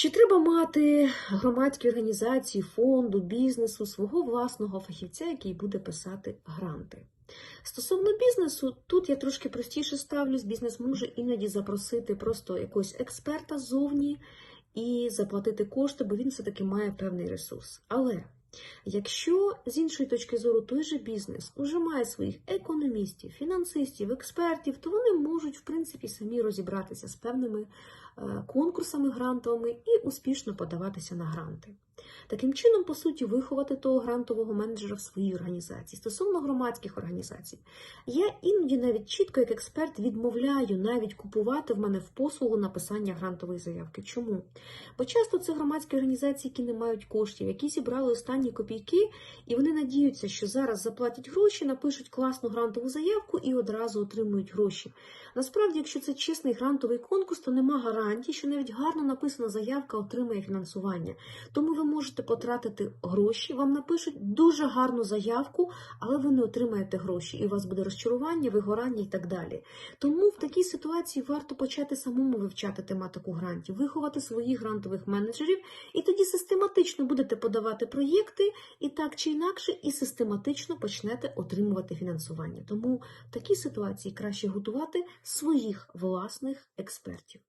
Чи треба мати громадські організації, фонду, бізнесу, свого власного фахівця, який буде писати гранти? Стосовно бізнесу, тут я трошки простіше ставлюсь. Бізнес може іноді запросити просто якогось експерта ззовні і заплатити кошти, бо він все-таки має певний ресурс. Але якщо з іншої точки зору той же бізнес уже має своїх економістів, фінансистів, експертів, то вони можуть в принципі самі розібратися з певними конкурсами грантовими і успішно подаватися на гранти. Таким чином, по суті, виховати того грантового менеджера в своїй організації. Стосовно громадських організацій, я іноді навіть чітко, як експерт, відмовляю навіть купувати в мене в послугу написання грантової заявки. Чому? Бо часто це громадські організації, які не мають коштів, які зібрали останні копійки, і вони надіються, що зараз заплатять гроші, напишуть класну грантову заявку і одразу отримують гроші. Насправді, якщо це чесний грантовий конкурс, то нема гарантій, що навіть гарно написана заявка отримає фінансування. Тому ви можете потратити гроші, вам напишуть дуже гарну заявку, але ви не отримаєте гроші, і у вас буде розчарування, вигорання і так далі. Тому в такій ситуації варто почати самому вивчати тематику грантів, виховати своїх грантових менеджерів, і тоді систематично будете подавати проєкти, і так чи інакше, і систематично почнете отримувати фінансування. Тому в такій ситуації краще готувати своїх власних експертів.